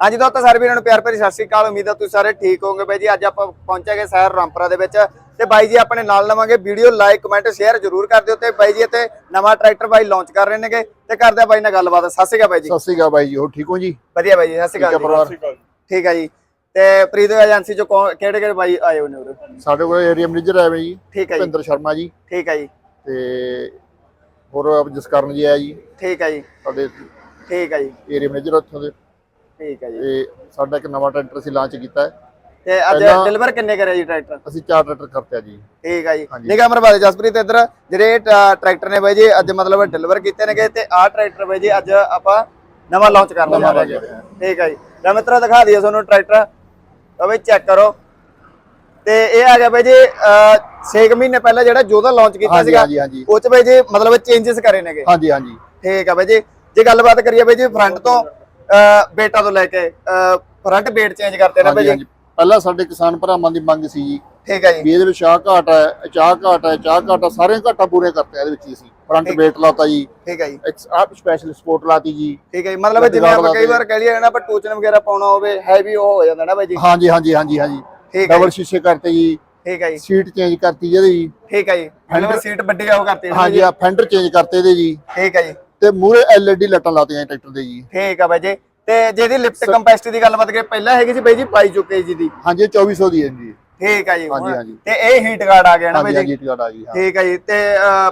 ਹਾਂਜੀ ਦੋਸਤੋ ਸਾਰੇ ਵੀਰਾਂ ਨੂੰ ਪਿਆਰ ਭਰੀ ਸਤਿ ਸ਼੍ਰੀ ਅਕਾਲ। ਉਮੀਦ ਹੈ ਤੁਸੀਂ ਸਾਰੇ ਠੀਕ ਹੋਵੋਗੇ ਬਾਈ ਜੀ। ਅੱਜ ਆਪਾਂ ਪਹੁੰਚਾਂਗੇ ਸ਼ਹਿਰ ਰਾਮਪੁਰਾ ਦੇ ਵਿੱਚ ਤੇ ਬਾਈ ਜੀ ਆਪਣੇ ਨਾਲ ਲਵਾਂਗੇ ਵੀਡੀਓ ਲਾਈਕ ਕਮੈਂਟ ਸ਼ੇਅਰ ਜ਼ਰੂਰ ਕਰ ਦਿਓ ਤੇ ਬਾਈ ਜੀ ਇੱਥੇ ਨਵਾਂ ਟਰੈਕਟਰ ਬਾਈ ਲਾਂਚ ਕਰ ਰਹੇ ਨੇਗੇ ਤੇ ਕਰਦੇ ਆ ਬਾਈ ਨਾਲ ਗੱਲਬਾਤ ਸਤਿ ਸ਼੍ਰੀ ਅਕਾਲ ਬਾਈ ਜੀ। ਸਤਿ ਸ਼੍ਰੀ ਅਕਾਲ ਬਾਈ ਜੀ ਹੋ ਠੀਕ ਹੋ ਜੀ? ਵਧੀਆ ਬਾਈ ਜੀ ਸਤਿ ਸ਼੍ਰੀ ਠੀਕ ਹੈ ਅਕਾਲ ਠੀਕ ਹੈ ਜੀ। ਤੇ ਪ੍ਰੀਤ ਏਜੰਸੀ ਚੋਂ ਕਿਹੜੇ ਕਿਹੜੇ ਬਾਈ ਆਏ ਹੋਏ ਨੇ ਉਰੇ? ਸਾਡੇ ਕੋਲ ਏਰੀਆ ਮੈਨੇਜਰ ਆਏ ਹੋਏ ਜੀ ਠੀਕ ਹੈ ਜੀ। ਭਿੰਦਰ ਸ਼ਰਮਾ ਜੀ। ਠੀਕ ਹੈ ਜੀ। ਤੇ ਹੋਰ ਜਸਕਰਨ ਜੀ ਆਇਆ ਜੀ। ਠੀਕ ਹੈ ਜੀ। ਸਾਡੇ ਠੀਕ ਹੈ ਜੀ। ਏਰੀਆ ਮੈਨੇਜਰ ਉੱਥੋਂ ਦੇ। ਠੀਕ ਹੈ ਜੀ। ਤੇ ਸਾਡਾ ਇੱਕ ਨਵਾਂ ਟਰੈਕਟਰ ਅਸੀਂ ਲਾਂਚ ਕੀਤਾ ਹੈ। ਤੇ ਅੱਜ ਪਹਿਲਾਂ- ਡਿਲੀਵਰ ਕਿੰਨੇ ਕਰਿਆ ਜੀ ਟਰੈਕਟਰ ਅਸੀਂ ਚਾਰ ਟਰੈਕਟਰ ਕਰਤੇ ਆ ਜੀ। ਠੀਕ ਹੈ ਜੀ। ਹਾਂਜੀ। ਨਿਗਾਹ ਮਰਵਾ ਦੇ ਜਸਪ੍ਰੀਤ ਇੱਧਰ। ਜਿਹੜੇ ਟ- ਟਰੈਕਟਰ ਨੇ ਬਾਈ ਜੀ ਅੱਜ ਮਤਲਬ ਡਿਲੀਵਰ ਕੀਤੇ ਨੇਗੇ ਤੇ ਆਹ ਟਰੈਕਟਰ ਬਾਈ ਜੀ ਅੱਜ ਆਪਾਂ ਨਵਾਂ ਲਾਂਚ ਕਰਨ ਨਵਾਂ ਜਾ ਰਹੇ launch ਹਾਂ ਠੀਕ ਹੈ ਜੀ। ਲੈ ਮਿੱਤਰੋ ਦਿਖਾ ਦਈਏ ਤੁਹਾਨੂੰ ਟਰੈਕਟਰ ਤਾਂ ਬਈ ਚੈੱਕ ਕਰੋ। ਤੇ ਇਹ ਆ ਗਿਆ ਬਾਈ ਜੀ 6 ਮਹੀਨੇ ਪਹਿਲਾਂ ਜਿਹੜਾ ਜੋਧਾ ਲਾਂਚ ਕੀਤਾ ਹਾਂਜੀ ਸੀਗਾ ਹਾਂਜੀ ਹਾਂਜੀ। ਉਹ ਚ ਬਾਈ ਜੀ ਮਤਲਬ ਚੇਂਜਸ ਕਰੇ ਨੇਗੇ। ਹਾਂਜੀ ਹਾਂਜੀ। ਠੀਕ ਆ ਬਾਈ ਜੀ। ਜੇ ਗੱਲਬਾਤ ਕਰੀਏ ਬਾਈ ਜੀ ਫਰੰਟ ਤੋਂ ਬੇਟਾ ਤੋਂ ਲੈ ਕੇ ਫਰੰਟ ਬੇਟ ਚੇਂਜ ਕਰਤੇ ਨਾ ਹਾਂਜੀ ਹਾਂਜੀ। ਪਹਿਲਾਂ ਸਾਡੇ ਕਿਸਾਨ ਭਰਾਵਾਂ ਦੀ ਮੰਗ ਸੀ ਜੀ। ਠੀਕ ਹੈ ਜੀ। ਵੀ ਇਹਦੇ ਵਿੱਚ ਚਾਹ ਘਾਟ ਹੈ ਚਾਹ ਘਾਟ ਹੈ ਚਾਹ ਘਾਟ ਹੈ ਸਾਰੇ ਘਾਟਾਂ ਪੂਰੇ ਕਰਤੇ ਆ ਇਹਦੇ ਵਿੱਚ ਹੀ ਅਸੀਂ। ਫਰੰਟ। ਵੇਟ ਲਾਤਾ ਜੀ। ਠੀਕ ਹੈ ਜੀ। ਇੱਕ ਆਪ ਸਪੈਸ਼ਲ ਸਪੋਰਟ ਲਾਤੀ ਜੀ। ਠੀਕ ਹੈ ਜੀ। ਮਤਲਬ ਜਿਵੇਂ ਆਪਾਂ ਕਈ ਵਾਰ ਕਹਿ ਲਈਏ ਨਾ ਆਪਾਂ ਟੋਚਨ ਵਗੈਰਾ ਪਾਉਣਾ ਹੋਵੇ ਹੈਵੀ ਉਹ ਹੋ ਜਾਂਦਾ ਨਾ ਬਾਈ ਜੀ। ਹਾਂਜੀ ਹਾਂਜੀ ਹਾਂਜੀ ਹਾਂਜੀ। ਠੀਕ ਹੈ ਡਬਲ ਸ਼ੀਸ਼ੇ ਕਰਤੇ ਜੀ। ਠੀਕ ਹੈ ਜੀ। ਸੀਟ ਚੇਂਜ ਕਰਤੀ ਜਿਹਦੀ ਜੀ ਠੀਕ ਹੈ ਜੀ। ਮਤਲਬ ਸੀਟ ਵੱਡੀ ਆ ਉਹ ਕਰਤੀ ਹਾਂਜੀ ਆ ਫੈਂਡਰ ਚੇਂਜ ਕਰਤੇ ਇਹਦੇ ਜੀ। ਠੀਕ ਹੈ ਜੀ। ਤੇ ਮੂਰੇ ਐਲਈਡੀ ਲੱਟਾਂ ਲਾਤੀਆਂ ਟਰੈਕਟਰ ਦੇ ਜੀ। ਠੀਕ ਆ ਬਾਈ ਜੀ। ਤੇ ਜਿਹਦੀ ਲਿਫਟ ਕੰਪੈਸਿਟੀ ਦੀ ਗੱਲਬਾਤ ਕਰੀਏ ਪਹਿਲਾਂ ਹੈਗੀ ਸੀ ਬਾਈ ਜੀ 22 ਚੁੱਕੇ ਜੀ ਦੀ ਹਾਂਜੀ ਇਹ 2400 ਦੀ ਹੈ ਜੀ। ਠੀਕ ਆ ਜੀ। ਹਾਂਜੀ, ਹਾਂਜੀ। ਤੇ ਇਹ ਹੀਟ ਗਾਰਡ ਆ ਗਿਆ ਨਾ ਬਾਈ ਜੀ। ਹਾਂਜੀ ਟਿਕਟ ਆ ਹਾਂ। ਠੀਕ ਆ ਜੀ। ਤੇ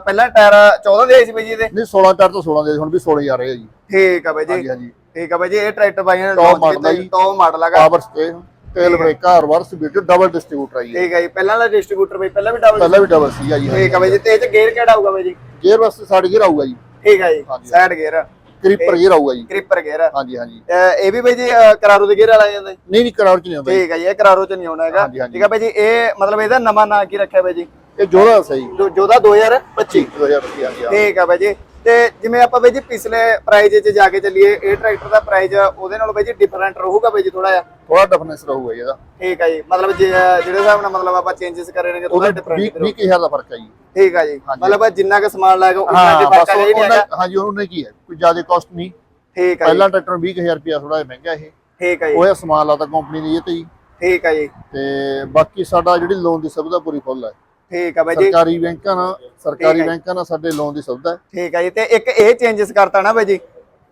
ਪਹਿਲਾਂ ਟਾਇਰ 14 ਦੇ ਸੀ ਬਾਈ ਜੀ ਇਹਦੇ? ਨਹੀਂ 16 ਟਾਇਰ ਤੋਂ 16 ਦੇ ਹੁਣ ਵੀ 16 ਹੀ ਆ ਰਹੇ ਆ ਜੀ। ਠੀਕ ਆ ਬਾਈ ਜੀ। ਹਾਂਜੀ ਹਾਂਜੀ। ਠੀਕ ਆ ਬਾਈ ਜੀ ਇਹ ਟਰੈਕਟਰ ਬਾਈਆਂ ਨੇ model ਕੀਤਾ ਆ ਜੀ। ਜੀ। ਟੌਪ ਮਾਡਲ ਹੈਗਾ ਪਾਵਰ ਸਟੇ ਤੇਲ ਬ੍ਰੇਕਾਂ ਰਿਵਰਸ ਵੀਡੀਓ ਡਬਲ ਡਿਸਟ੍ਰੀਬਿਊਟਰ ਆਈ ਹੈ ਠੀਕ ਆ ਜੀ। ਪਹਿਲਾਂ ਵਾਲਾ ਡਿਸਟ੍ਰੀਬਿਊਟਰ ਬਾਈ ਪਹਿਲਾਂ ਵੀ ਡਬਲ ਪਹਿਲਾਂ ਵੀ ਡਬਲ ਸੀ ਆ ਜੀ ਠੀਕ ਆ ਬਾਈ ਜੀ। ਤੇ ਇਹ ਚ ਗੇਅਰ ਕਿਹੜਾ ਆਊਗਾ ਬਾਈ ਜੀ? ਗੇਅਰ ਵਾਸਤੇ ਸਾਈਡ ਗੇਅਰ ਆਊਗਾ ਜੀ। ਠੀਕ ਆ ਜੀ ਹਾਂਜੀ। ਸਾਈਡ ਗੇਅਰ ਕ੍ਰੀਪਰ ਗੇਅਰ ਆਊਗਾ ਜੀ। ਕ੍ਰਿਪਰ ਗੇਅਰ ਹਾਂਜੀ ਹਾਂਜੀ। ਇਹ ਵੀ ਬਾਈ ਜੀ ਅਹ, ਕਰਾਰੂ ਦੇ ਗੇਅਰ ਵਾਲਾ ਜਾਂਦਾ ਜੀ? ਨਹੀਂ ਨਹੀਂ ਕਰਾਰ ਚ ਨਹੀਂ ਆਉਂਦਾ ਜੀ। ਠੀਕ ਹੈ ਜੀ ਇਹ ਕਰਾਰੋ ਚ ਨਹੀਂ ਆਉਣਾ ਹੈਗਾ। ਹਾਂਜੀ, ਹਾਂਜੀ। ਠੀਕ ਹੈ ਬਾਈ ਜੀ ਇਹ ਮਤਲਬ ਇਹਦਾ ਨਵਾਂ ਨਾਂ ਕੀ ਰੱਖਿਆ ਬਾਈ ਜੀ? ਇਹ ਜੋੜਾ ਸਹੀ। ਜੋ- ਜੋਧਾ 2025 2025 ਹਾਂਜੀ ਹਾਂ। ਠੀਕ ਹੈ ਬਾਈ ਜੀ। ਤੇ ਜਿਵੇਂ ਆਪਾਂ ਬਾਈ ਜੀ ਪਿਛਲੇ ਪ੍ਰਾਈਜ਼ 'ਚ ਜਾ ਕੇ ਚੱਲੀਏ ਇਹ ਟਰੈਕਟਰ ਦਾ ਪ੍ਰਾਈਜ਼ ਉਹਦੇ ਨਾਲੋਂ ਬਾਈ ਜੀ ਡਿਫਰੈਂਟ ਰਹੂਗਾ ਬਾਈ ਜੀ ਥੋੜਾ ਜਿਹਾ? ਥੋੜਾ ਡਿਫਰੈਂਸ ਰਹੂਗਾ ਜੀ ਇਹਦਾ। ਠੀਕ ਹੈ ਜੀ। ਮਤਲਬ ਜੇ- ਜਿਹੜੇ ਹਿਸਾਬ ਨਾਲ ਮਤਲਬ ਆਪਾਂ ਚੇਂਜਸ ਕਰੇ ਨੇ ਥੋੜਾ ਉਹਦਾ ਡਿਫਰੈਂਟ 20 20000 ਦਾ ਫ਼ਰਕ ਹੈ ਜੀ। ਠੀਕ ਹੈ ਜੀ। ਮਤਲਬ ਜਿੰਨਾ ਕੁ ਸਮਾਨ ਲਾਏਗਾ ਹਾਂ ਦੀ ਫ਼ਰਕ ਨਹੀਂ ਉਹਨੇ ਹੈਗਾ। ਹਾਂਜੀ ਉਹਨੇ ਕੀ ਹੈ? ਕੋਈ ਜ਼ਿਆਦਾ ਕਾਸਟ ਨਹੀਂ। ਠੀਕ ਹੈ ਜੀ। ਪਹਿਲਾਂ ਟਰੈਕਟਰ 20000 ਰੁਪਿਆ ਥੋੜਾ ਮਹਿੰਗਾ ਇਹ। ਠੀਕ ਹੈ ਜੀ। ਉਹ ਸਮਾਨ ਲਾਤਾ ਕੰਪਨੀ ਦੀ ਇਹ ਤੇ ਜੀ। ਠੀਕ ਹੈ ਜੀ। ਤੇ ਬਾਕੀ ਸਾਡਾ ਜਿਹੜੀ ਲੋਨ ਦੀ ਸੁਵਿਧਾ ਪੂਰੀ ਫੁੱਲ ਹੈ। ਠੀਕ ਹੈ ਬਾਈ ਜੀ। ਸਰਕਾਰੀ ਬੈਂਕਾਂ ਨਾਲ ਸਰਕਾਰੀ। ਬੈਂਕਾਂ ਨਾਲ ਸਾਡੇ ਲੋਨ ਦੀ ਸੁਵਿਧਾ ਹੈ। ਠੀਕ ਹੈ ਜੀ। ਤੇ ਇੱਕ ਇਹ ਚੇਂਜਸ ਕਰਤਾ ਨਾ ਬਾਈ ਜੀ।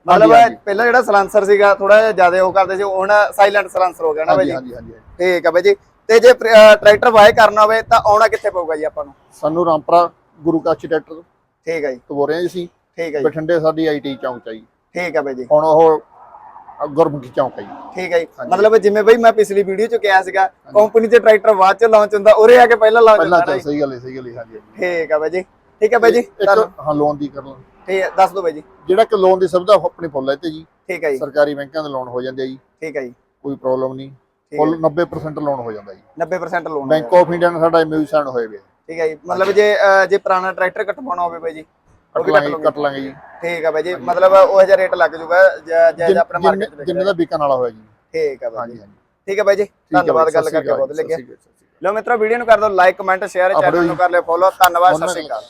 ਮਤਲਬ। ਪਹਿਲਾਂ ਜਿਹੜਾ ਸਲਾਂਸਰ ਸੀਗਾ ਥੋੜਾ ਜ਼ਿਆਦਾ ਉਹ ਕਰਦੇ ਸੀ ਹੁਣ ਸਾਇਲੈਂਟ ਸਲਾਂਸਰ ਹੋ ਗਿਆ ਨਾ ਬਾਈ ਜੀ। ਹਾਂਜੀ ਹਾਂਜੀ ਠੀਕ ਹੈ ਬਾਈ ਜੀ। ਤੇ ਜੇ ਟਰੈਕਟਰ ਵਾਏ ਕਰਨਾ ਹੋਵੇ ਤਾਂ ਆਉਣਾ ਕਿੱਥੇ ਪਊਗਾ ਜੀ ਆਪਾਂ ਨੂੰ? ਸਾਨੂੰ ਰਾਮਪੁਰਾ ਗੁਰੂ ਕਾਚੀ ਟਰੈਕਟਰ ਠੀਕ ਹੈ ਜੀ। ਤੋਂ ਰਹੇ ਸੀ ਠੀਕ ਹੈ ਜੀ। ਬਠਿੰਡੇ ਸਾਡੀ ਆਈਟੀ ਚੌਂਕ ਚ ਆ ਜੀ। ਠੀਕ ਹੈ ਬਾਈ ਜੀ। ਹੁਣ ਉਹ ਗੁਰਮੁਖੀ ਚੌਂਕ ਹੈ ਜੀ। ਠੀਕ ਹੈ ਜੀ। ਮਤਲਬ ਜਿਵੇਂ ਬਈ ਮੈਂ ਪਿਛਲੀ ਵੀਡੀਓ ਚ ਕਿਹਾ ਸੀਗਾ ਕੰਪਨੀ 'ਚ ਟਰੈਕਟਰ ਬਾਅਦ ਚ ਲਾਂਚ ਹੁੰਦਾ ਉਰੇ ਆ ਕੇ ਪਹਿਲਾਂ ਲਾਂਚ ਪਹਿਲਾਂ ਹੁੰਦਾ ਤਾਂ ਜੀ। ਸਹੀ ਗੱਲ ਹੈ ਸਹੀ ਗੱਲ ਹੈ ਹਾਂਜੀ ਠੀਕ ਹੈ ਬਾਈ ਜੀ। ਠੀਕ ਹੈ ਬਾਈ ਜੀ ਹਾਂ ਲੋਨ ਦੀ ਕਰ ਲਓ। ਠੀਕ ਹੈ ਦੱਸ ਦਿਓ ਬਾਈ ਜੀ। ਜਿਹੜਾ ਕਿ ਲੋਨ ਦੀ ਸੁਵਿਧਾ ਆਪਣੀ ਫੁੱਲ ਹੈ ਤੇ ਜੀ। ਠੀਕ ਹੈ ਜੀ। ਸਰਕਾਰੀ ਬੈਂਕਾਂ ਦੇ ਲੋਨ ਹੋ ਜਾਂਦੇ ਆ ਜੀ। ਠੀਕ ਹੈ ਜੀ। ਕੋਈ ਪ੍ਰੋਬਲਮ ਨਹੀਂ। ਫੁੱਲ 90% ਲੋਨ ਹੋ ਜਾਂਦਾ ਜੀ। 90% ਲੋਨ ਬੈਂਕ ਆਫ ਇੰਡੀਆ ਨਾਲ ਸਾਡਾ ਐਮਯੂ ਸਾਈਨ ਹੋਏ ਵੇ। ਠੀਕ ਹੈ ਜੀ। ਮਤਲਬ ਜੇ ਜੇ ਪੁਰਾਣਾ ਟਰੈਕਟਰ ਕਟਵਾਉਣਾ ਹੋਵੇ ਬਾਈ ਜੀ ਕੱਟ ਲਾਂਗੇ ਕੱਟ ਲਾਂਗੇ ਜੀ। ਠੀਕ ਹੈ ਬਾਈ ਜੀ। ਮਤਲਬ ਉਹ ਜਿਹਾ ਰੇਟ ਲੱਗ ਜਾਊਗਾ ਜੈ ਆਪਣੇ ਮਾਰਕੀਟ ਜਿੰਨੇ ਵਿੱਚ। ਜਿੰਨੇ ਦਾ ਵਿਕਣ ਵਾਲਾ ਹੋਇਆ ਜੀ। ਠੀਕ ਹੈ ਬਾਈ ਜੀ। ਠੀਕ ਹੈ ਬਾਈ ਜੀ। ਧੰਨਵਾਦ ਗੱਲ ਕਰਕੇ ਬਹੁਤ ਲੱਗਿਆ। ਲਓ ਮਿੱਤਰੋ ਵੀਡੀਓ ਨੂੰ ਕਰ ਦਿਓ ਲਾਈਕ ਕਮੈਂਟ ਸ਼ੇਅਰ ਚੈਨਲ ਨੂੰ ਕਰ ਲਿਓ ਫੋਲੋ ਧੰਨਵਾਦ ਸਤਿ ਸ਼੍ਰੀ ਅਕਾਲ।